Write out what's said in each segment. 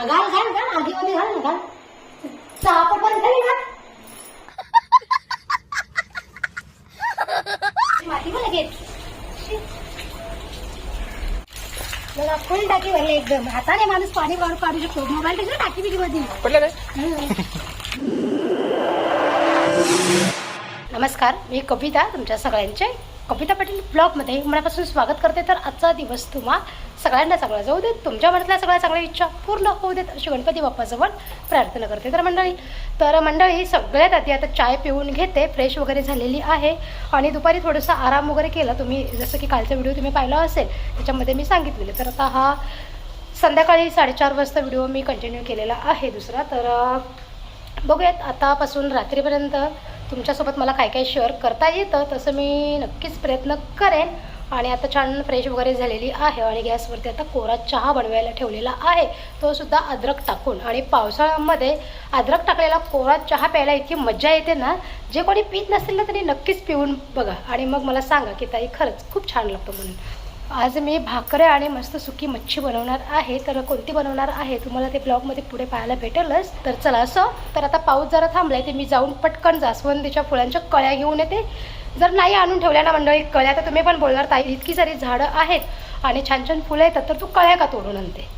घाल घाल घाल आगीमध्ये घाल ना घाल चहा पण ना माती पण लगेच मला फुल टाकी भरली एकदम. हाताने माणूस पाणी काढून काढू शकतो. मोबाईल टाकी टाकी बिकी मध्ये नमस्कार मी कविता तुमच्या सगळ्यांचे. कविता पाटील ब्लॉगमध्ये मनापासून स्वागत करते. तर आजचा दिवस तुम्हा सगळ्यांना चांगला जाऊ देत. तुमच्या मनातल्या सगळ्या चांगल्या इच्छा पूर्ण होऊ देत अशी गणपती बाप्पाजवळ प्रार्थना करते. तर मंडळी तर मंडळी सगळ्यात आधी आता चाय पिऊन घेते. फ्रेश वगैरे झालेली आहे. आणि दुपारी थोडंसं आराम वगैरे केला. तुम्ही जसं की कालचा व्हिडिओ तुम्ही पाहिला असेल त्याच्यामध्ये मी सांगितलेलं. तर आता हा संध्याकाळी साडेचार वाजता व्हिडिओ मी कंटिन्यू केलेला आहे दुसरा. तर बघूयात. आतापासून रात्रीपर्यंत तुमच्यासोबत मला काय काय शेअर करता येतं तसं मी नक्कीच प्रयत्न करेन. आणि आता छान फ्रेश वगैरे झालेली आहे आणि गॅसवरती आता कोरा चहा बनवायला ठेवलेला आहे. तो सुद्धा अद्रक टाकून आणि पावसाळ्यामध्ये अद्रक टाकलेला कोरा चहा प्यायला इतकी मजा येते ना जे कोणी पीत नसेल ना त्यांनी नक्कीच पिऊन बघा. आणि मग मला सांगा की ताई खरंच खूप छान लागतं म्हणून. आज मी भाकरे आणि मस्त सुकी मच्छी बनवणार आहे. तर कोणती बनवणार आहे? तुम्हाला ते ब्लॉगमध्ये पुढे पाहायला भेटेलच. तर चला असं. तर आता पाऊस जरा थांबलाय ते मी जाऊन पटकन जास्वंदीच्या फुलांच्या कळ्या घेऊन येते. जर नाही आणून ठेवल्या ना मंडळी कळ्या तर तुम्ही पण बोलणार ताई इतकी सारी झाडं आहेत आणि छान छान फुलं येतात तर तू कळ्या का तोडून आणते?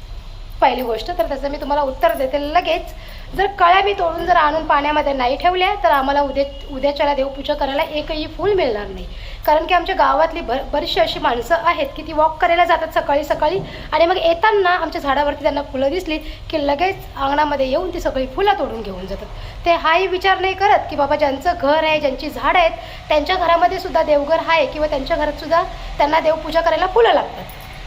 पहिली गोष्ट तर त्याचं मी तुम्हाला उत्तर देते लगेच. जर कळ्या मी तोडून जर आणून पाण्यामध्ये नाही ठेवल्या तर आम्हाला उद्या उद्याच्याला देवपूजा करायला एकही फूल मिळणार नाही. कारण की आमच्या गावातली बर बरीचशी अशी माणसं आहेत की ती वॉक करायला जातात सकाळी सकाळी. आणि मग येताना आमच्या झाडावरती त्यांना फुलं दिसली की लगेच अंगणामध्ये येऊन ती सगळी फुलं तोडून घेऊन जातात. ते हाही विचार नाही करत की बाबा ज्यांचं घर आहे ज्यांची झाडं आहेत त्यांच्या घरामध्ये सुद्धा देवघर आहे किंवा त्यांच्या घरात सुद्धा त्यांना देवपूजा करायला फुलं लागतात.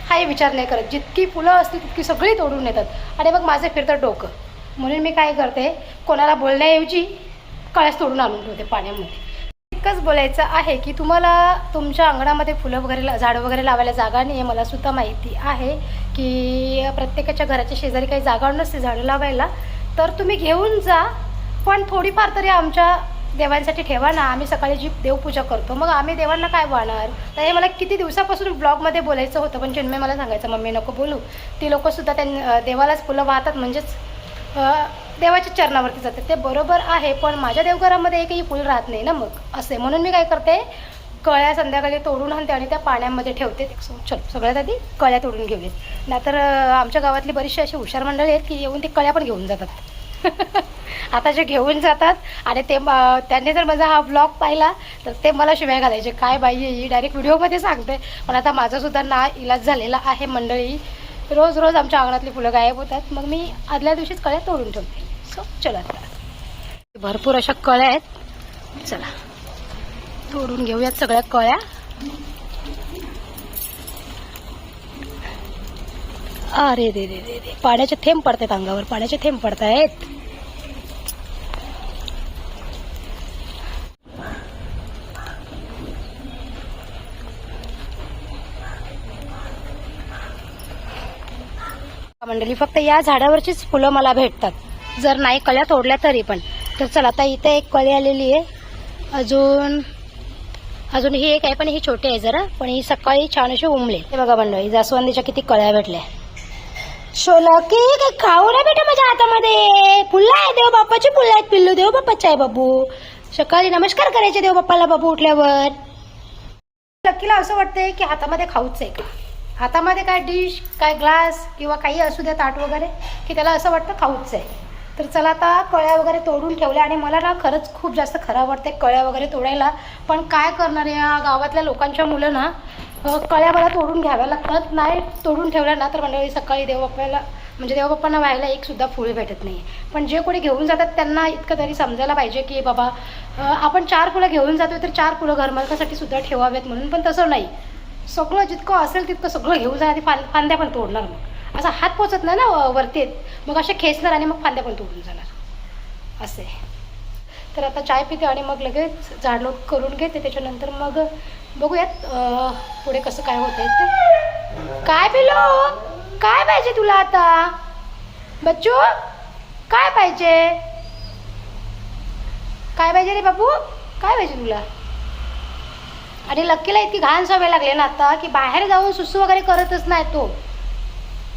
हाही विचार नाही करत. जितकी फुलं असतील तितकी सगळी तोडून येतात आणि मग माझं फिरतं डोकं. म्हणून मी काय करते कोणाला बोलण्याऐवजी कळ्यास तोडून आणून ठेवते पाण्यामध्ये. इतकंच बोलायचं आहे की तुम्हाला तुमच्या अंगणामध्ये फुलं वगैरे ला- झाडं वगैरे लावायला जागा नाही आहे मलासुद्धा माहिती आहे की प्रत्येकाच्या घराच्या शेजारी काही जागा नसते झाडं लावायला. तर तुम्ही घेऊन जा पण थोडीफार तरी आमच्या देवांसाठी ठेवा ना. आम्ही सकाळी जी देवपूजा करतो मग आम्ही देवांना काय वाहणार तर हे मला किती दिवसापासून ब्लॉगमध्ये बोलायचं होतं पण चिन्मय मला सांगायचं मम्मी नको बोलू. ती लोकंसुद्धा त्यां देवालाच फुलं वाहतात म्हणजेच देवाच्या चरणावरती जाते. ते बरोबर आहे पण माझ्या देवघरामध्ये एकही फुल राहत नाही ना मग? असे. म्हणून मी काय करते कळ्या संध्याकाळी तोडून आणते आणि त्या पाण्यामध्ये ठेवते. चल सगळ्यात आधी कळ्या तोडून घेऊयात. नाहीतर आमच्या गावातली बरीचशी अशी हुशार मंडळी आहेत की येऊन ते कळ्या पण घेऊन जातात. आता जे घेऊन जातात आणि ते त्यांनी जर माझा हा ब्लॉग पाहिला तर ते मला शिवाय घालायचे. काय बाई आहे ही डायरेक्ट व्हिडिओमध्ये सांगते. पण आता माझासुद्धा ना इलाज झालेला आहे मंडळी. रोज रोज आमच्या अंगणातली फुलं गायब होतात. मग मी आदल्या दिवशीच कळ्या तोडून ठेवते. सो चला आता भरपूर अशा कळ्या आहेत. चला तोडून घेऊयात सगळ्या कळ्या. अरे रे रे रे रे पाण्याचे थेंब पडतायत अंगावर पाण्याचे थेंब पडतायत. मंडळी फक्त या झाडावरचीच फुलं मला भेटतात. जर नाही कळ्या तोडल्या तरी पण. तर चला आता इथे एक कळी आलेली आहे. अजून अजून ही एक आहे पण ही छोटी आहे जरा. पण ही सकाळी छान अशी उमले. हे बघा मंडळी जास्वंदीच्या किती कळ्या भेटल्या. शोलकी काही खाऊ नाही बेटा माझ्या हातामध्ये. फुलं आहे देव बाप्पाची फुलं आहेत पिल्लू देव बाप्पाचे आहे बाबू. सकाळी नमस्कार करायचे देव बाप्पाला बाबू उठल्यावर. लकीला असं वाटतंय की हातामध्ये खाऊच आहे. का हातामध्ये काय डिश काय ग्लास किंवा काही असू द्या ताट वगैरे की त्याला असं वाटतं खाऊच आहे. तर चला आता कळ्या वगैरे तोडून ठेवल्या आणि मला ना खरंच खूप जास्त खराब वाटते कळ्या वगैरे तोडायला. पण काय करणार या गावातल्या लोकांच्या मुलं ना कळ्या मला तोडून घ्याव्या लागतात. नाही तोडून ठेवल्या ना तर मंडळी सकाळी देवबाप्पाला म्हणजे देवबाप्पांना व्हायला एकसुद्धा फूल भेटत नाही. पण जे कोणी घेऊन जातात त्यांना इतकं तरी समजायला पाहिजे की बाबा आपण चार फुलं घेऊन जातोय तर चार फुलं घरमालकासाठी सुद्धा ठेवावेत म्हणून. पण तसं नाही. सगळं जितकं असेल तितकं सगळं घेऊन जाणार फां फांद्या पण तोडणार मग. असा हात पोचत नाही ना वरती मग असे खेचणार आणि मग फांद्या पण तोडून जाणार. असे. तर आता चाय पिते आणि मग लगेच झाडलोट करून घेते. त्याच्यानंतर मग बघूयात पुढे कसं काय होत आहे ते. काय पिलो? काय पाहिजे तुला आता? बच्चू काय पाहिजे? काय पाहिजे रे बाबू? काय पाहिजे तुला? आणि लक्कीला इतकी घाण सवय लागली ना आता की बाहेर जाऊन सुसू वगैरे करतच नाही तो.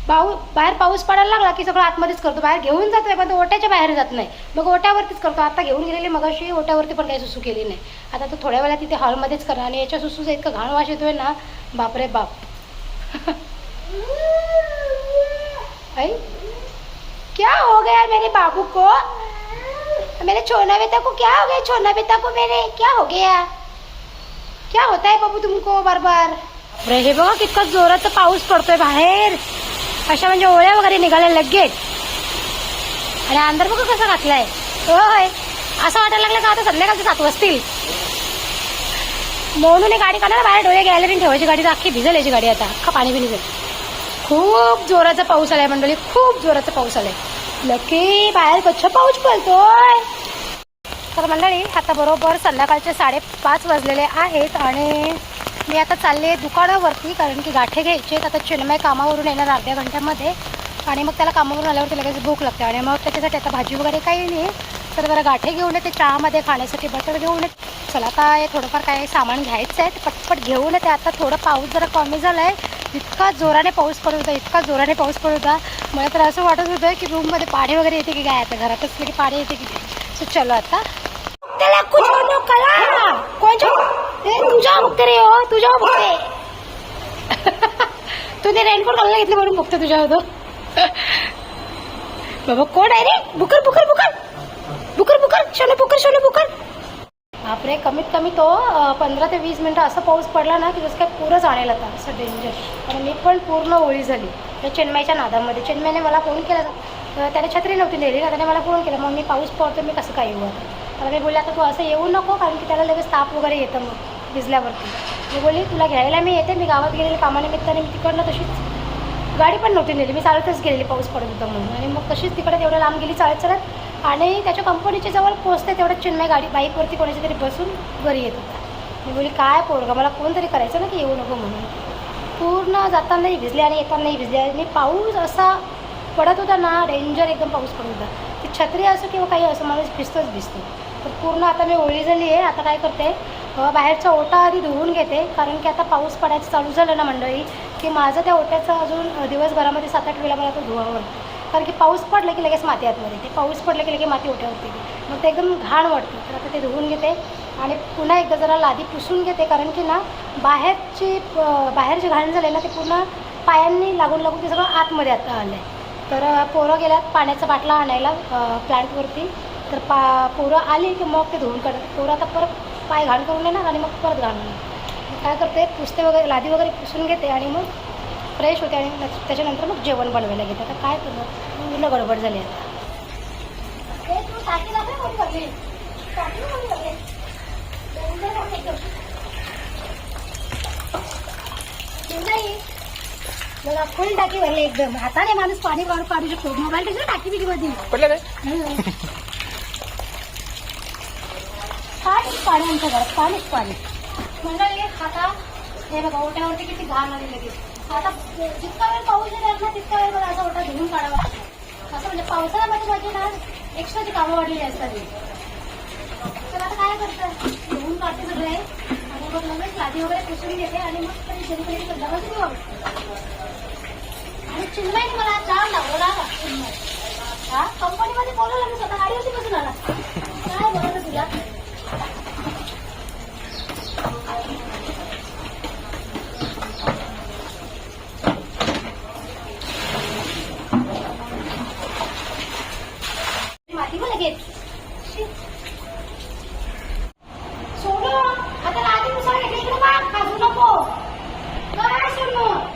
पाऊ बाहेर पाऊस पडायला लागला की सगळं आतमध्येच करतो. बाहेर घेऊन जातोय पण तो ओट्याच्या बाहेर जात नाही. मग ओट्यावरतीच करतो. आता घेऊन गेलेली मगाशी ओट्यावरती पण काही सुसू केली नाही. आता तो थोड्या वेळा तिथे हॉलमध्येच करा आणि याच्या सुसूचा इतका घाण वाश येतोय ना बापरे बाप. आई क्या हो गया मेरे बाबू को? मेरे छोना बेटा को क्या हो गया? छोना बेटा को मेरे? क्या हो गया? क्या होता है बाबू तुमको बार बार अरे हे बघा कितका जोराचा पाऊस पडतोय बाहेर. अशा म्हणजे ओळ्या वगैरे निघाल्या लगेच? आणि अंदर बघा कसा घातलाय? होय असं वाटायला लागलं का आता संध्याकाळचे सात वाजतील म्हणून गाडी काढणार बाहेर डोळे गॅलरीन ठेवायची गाडी तर अख्खी भिजल याची गाडी आता. अख्खा पाणी बी निघेल खूप जोराचा पाऊस आलाय मंडळी खूप जोराचा पाऊस आलाय. लकी बाहेर कच्छ पाऊस पडतोय. तर मंडळी आता बरोबर संध्याकाळचे साडेपाच वाजलेले आहेत आणि मी आता चालले दुकानावरती कारण की गाठे घ्यायचे आता चिन्मय कामावरून येणार अर्ध्या घंट्यामध्ये. आणि मग त्याला कामावरून आल्यावरती लगेच भूक लागते. आणि मग त्याच्यासाठी आता भाजी वगैरे काही नाही. तर जरा गाठे घेऊन येते चहामध्ये खाण्यासाठी बटर घेऊन येते. चला काय थोडंफार काय सामान घ्यायचं आहे. ते पटपट घेऊन येते. आता थोडं पाऊस जरा कमी झाला आहे इतका जोराने पाऊस पडत होता इतका जोराने पाऊस पडत होता मला तर असं वाटत होतं की रूममध्ये पाणी वगैरे येते की काय आता? घरात असलं की पाणी येते की काय सो चलो आता. त्याला तुझ्या बघते रे हो तुझ्या बघते. तुम्ही रेनकोट घालायला घेतले म्हणून बघते तुझ्या होतो बाबा कोण आहे रे? बुकर बुकर बुकर. बुकर बुकर शोनो बुकर शोनो बुकर. बापरे कमीत कमी तो पंधरा ते वीस मिनटं असं पाऊस पडला ना की जसं काय पुरं जाणेल आता असं डेंजर आणि मी पण पूर्ण ओळी झाली. त्या चेन्मईच्या नादामध्ये. चेन्मईने मला फोन केला. तर त्याने छत्री नव्हती नेली ना त्याने मला फोन केला. मग मी पाऊस पडतो मी कसं काय येऊ आता? मी बोलले आता तू असं येऊ नको कारण की त्याला लगेच ताप वगैरे येतं मग. भिजल्यावरती. मी बोलली तुला घ्यायला मी येते मी गावात गेलेले कामानिमित्ताने मी तिकडनं तशीच गाडी पण नव्हती नेली. मी चालतच गेलेली पाऊस पडत होता म्हणून. आणि मग तशीच तिकडे तेवढं लांब गेली चालत चालत. आणि त्याच्या कंपनीच्या जवळ पोहोचते तेवढं चिन्मय गाडी बाईकवरती कोणाच्या तरी बसून घरी येत होता. मी बोली काय पोरगा मला कोणतरी करायचं ना की येऊ नको म्हणून. पूर्ण जातानाही भिजले आणि येतानाही भिजले. आणि पाऊस असा पडत होता ना डेंजर एकदम पाऊस पडत होता. ती छत्री असो किंवा काही असो माणूस भिजतोच भिजतो. पूर्ण आता मी ओळी झाली आहे. आता काय करते? बाहेरचा ओटा आधी धुवून घेते. कारण की आता पाऊस पडायचं चालू झालं ना मंडळी की माझं त्या ओट्याचा अजून दिवसभरामध्ये सात आठ वेळा मला तो धुवावं कारण की पाऊस पडलं की लगेच माती आतमध्ये ते पाऊस पडलं की लगेच माती ओट्यावरती मग ते एकदम घाण वाटतं. तर आता ते धुवून घेते आणि पुन्हा एकदा जरा लादी पुसून घेते. कारण की ना बाहेरची बाहेरची बाहेर जे घाण झाली ना ते पूर्ण पायांनी लागून लागून ते सगळं आतमध्ये आता आलं आहे तर पोरं गेल्यात पाण्याचा बाटला आणायला प्लॅन्टवरती तर पा पोरं आली की मग ते धुवून काढत पोरं आता परत पाय घाण करून येणार आणि मग परत मग काय करते पुसते वगैरे लादी वगैरे पुसून घेते आणि मग फ्रेश होते आणि नंतर- त्याच्यानंतर मग जेवण बनवायला घेते. आता काय करू? मुलं गडबड झाली आता. बघा फुल टाकी भरली एकदम. हाताने माणूस पाणी काढून काढू शकतो. मोबाईल त्याच्या टाकी बिकी मध्ये पडलं काय पाणीच पाणी आमच्या घरात पाणीच पाणी. मंडळी आता हे बघा ओट्यावरती किती घाण आली लगेच आता जितका वेळ पाऊस येणार ना तितका वेळ मला असा ओटा धुवून काढावा लागतो असं म्हणजे पावसाळ्यामध्ये माझी ना एक्स्ट्राची कामं वाढलेली असतात तर आता काय करतं धुवून काढते सगळे. आणि मग लगेच लादी वगैरे पुसून घेते आणि मग तरी जेणेकरून संध्याकाळची दिवा आणि चिन्मयने मला चार लावला चिन्मय हा कंपनीमध्ये बोलवलं मी स्वतः गाडी होती आला काय बोलायचं तुला माती मला घेत सोनू आता लादी पुसायला घेतली इकडे बघ खाजू नको काय सोनू मट सोनू लादी पुसायला घेतले मट मट जोडे आता घरामध्ये जाऊन तुला काम करेन बघ तुला किती बसली की लागेल तुला बस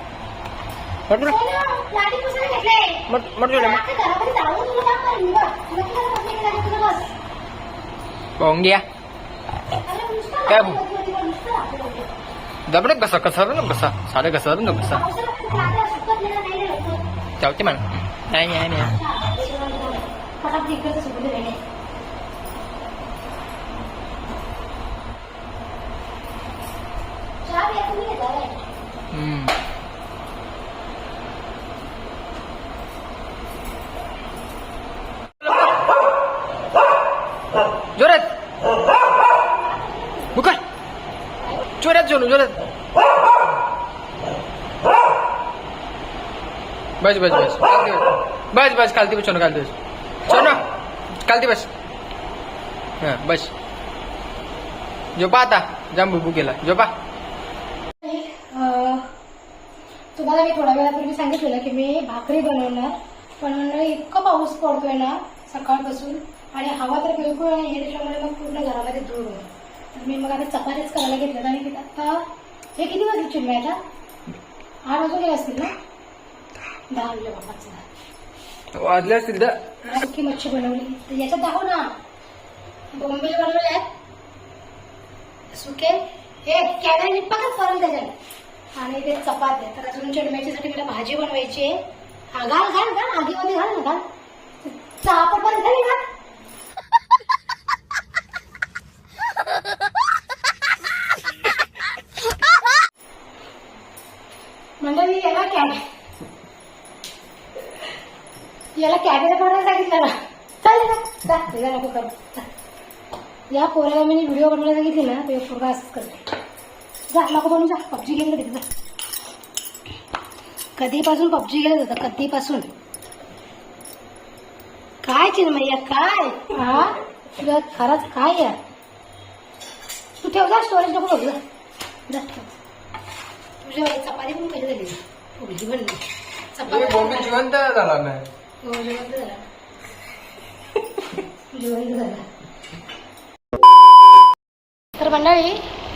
पाहून घ्या अरे नुसतं काय आपलं नुसतं नुसतं आपलं. दबडे कसा कसा ना कसा साडे कसा ना कसा पावसाळ्यात खूप लाद्या सुकत नाही ना, नाही नाही लवकर. चावते म्हणा नाही नाही नाही फटाफट इकडचं सुकून दे नाही. चहा घ्या तुम्ही घेता काय? हम्म. जोरात बुकर जोरात जोनू जोरात बस बस बस। खालती बस बस बस खालती बस सोनं खालती बस। सोनं खालती बस। हां बस। झोपा आता जाम बुबू केला झोपा तुम्हाला मी थोड्या वेळापूर्वी सांगितलेलं की मी भाकरी बनवणार पण इतकं पाऊस पडतोय ना सकाळपासून आणि हवा तर बिलकुल आणि हे त्याच्यामुळे मग पूर्ण घरामध्ये धूळ होईल. तर मी मग आता चपातीच करायला घेतलं आणि आता हे किती वाजले चिन्मय आता आठ वाजून गेले असतील ना? दहा वाजले बापाचं वाजले असतील तर. मच्छी बनवली. तर याच्यात दाखव ना. बोंबील बनवले आहेत सुके. हे कॅमेरा निप्पाकच करून त्याच्यात. आणि ते चपात्या तर अजून चिडम्याच्यासाठी मला भाजी बनवायची आहे. हा घाल घाल घाल. आगीमध्ये घाल ना घाल. चहा पण बंद झाली ना मंडळी याला कॅमे याला कॅमेरा बनवायला सांगितलं ना. चालेल ना जा तिला नको कर या पोराला मी व्हिडिओ बनवायला सांगितली ना तो पोरगा असंच करते जा नको बनवू जा. पबजी गेम तिथे जा. कधीपासून पबजी गेलं होतं? कधीपासून? काय चिन्मय्या काय? हा तुला खरंच काय या तू ठेव जा स्टोरेज नको बघू जा. तुझ्या चपाती पण कधी झाली पोळी बनली. चपाती जिवंत झाला नाही. तर मंडळी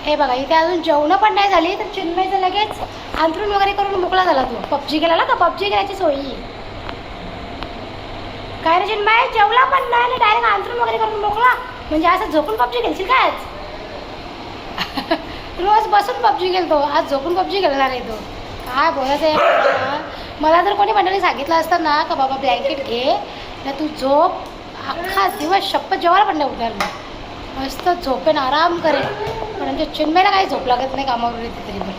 हे बघा इथे अजून जेवणं पण नाही झाली तर चिन्मयचं लगेच अंथरूण वगैरे करून मोकळा झाला तू. पबजी गेला ना का पबजी खेळायची सोयी? काय रे चिन्मय? जेवला पण नाही आणि डायरेक्ट अंथरून वगैरे करून मोकळा? म्हणजे असं झोपून पबजी खेळशील काय आज? रोज बसून पबजी खेळतो आज झोपून पबजी खेळणार आहे तो. काय बोलायचं आहे? मला? जर कोणी मंडळी सांगितलं असतं ना का बाबा ब्लँकेट घे ना तू झोप. अख्खा दिवस शप्प जेवायला पण नाही उठणार मी. मस्त झोपेन आराम करेन. पण म्हणजे चिन्मयला काही झोप लागत नाही कामावर येते तरी पण.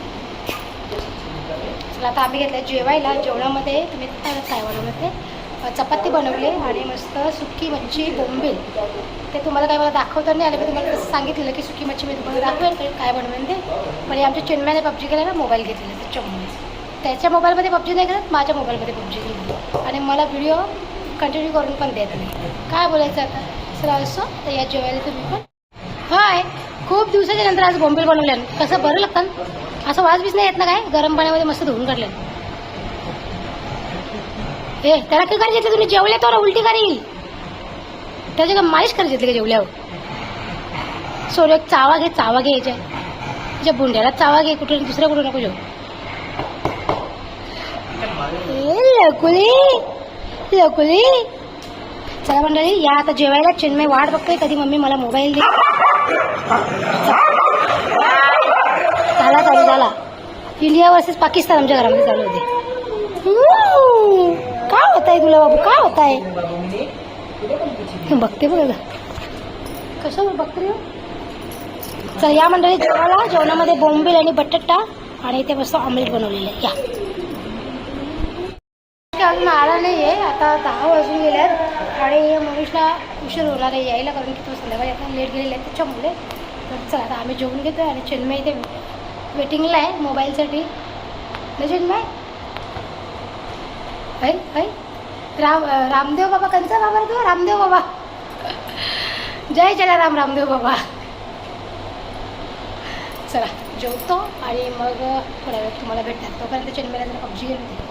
चला आता आम्ही घेतलं जेवायला. जेवणामध्ये तुम्ही काय काय बनवलं ते? चपाती बनवली आणि मस्त सुकी मच्छी बोंबील. ते तुम्हाला काय मला दाखवता नाही आलं. मी तुम्हाला तसं सांगितलेलं की सुकी मच्छी मी तुम्हाला दाखवेल काय बनवेल ते. पण आमच्या चिन्मयाने पबजी केला ना मोबाईल घेतलेला त्याच्यामुळे त्याच्या मोबाईलमध्ये पबजी नाही खेळत माझ्या मोबाईलमध्ये पबजी केली आणि मला व्हिडिओ कंटिन्यू करून पण देत नाही. काय बोलायचं आता? सर असो? तर या जेवायला तुम्ही पण हाय खूप दिवसाच्या नंतर आज बॉम्बे बनवले कसं बरं लागतं? असं वाज बीस नाही येत ना काय? गरम पाण्यामध्ये मस्त धुवून काढलं हे त्याला काय करायचं घेतलं तुम्ही जेवले तर उलटी करील. त्याची का मालिश करायची घेतली का जेवल्यावर? सोर एक चावा घे चावा घे याच्या बुंड्याला चावा घे कुठे दुसऱ्या कुठे नको जेव. लकुली लकुली चला मंडळी या आता जेवायला चिन्मय वाट बघतोय कधी मम्मी मला मोबाईल दे. झाला चालू झाला. इंडिया वर्सेस पाकिस्तान आमच्या घरामध्ये चालू होते. काय होत आहे तुला बाबू? काय होत आहे बघते बघ कसं बघते चल या मंडळी जेवायला. जेवणामध्ये बोंबील आणि बटाटा आणि इथे मस्त ऑमलेट बनवलेलं आहे. या. अजून आला नाही आहे आता दहा वाजून गेल्यात आणि मनुष्यला उशीर होणार आहे यायला कारण की तो संध्याकाळी आता लेट गेलेला आहे त्याच्यामुळे. तर चला आता आम्ही जेवून घेतो आणि चिन्मय ते वेटिंगला आहे मोबाईलसाठी. ना चिन्मय? ऐ ऐ राम रामदेव बाबा कंचा बाबा रे तो? रामदेव बाबा. जय जलाराम रामदेव बाबा. चला जेवतो आणि मग थोड्या वेळ तुम्हाला भेटतात तोपर्यंत चिन्मयला जरा पबजी गेली होती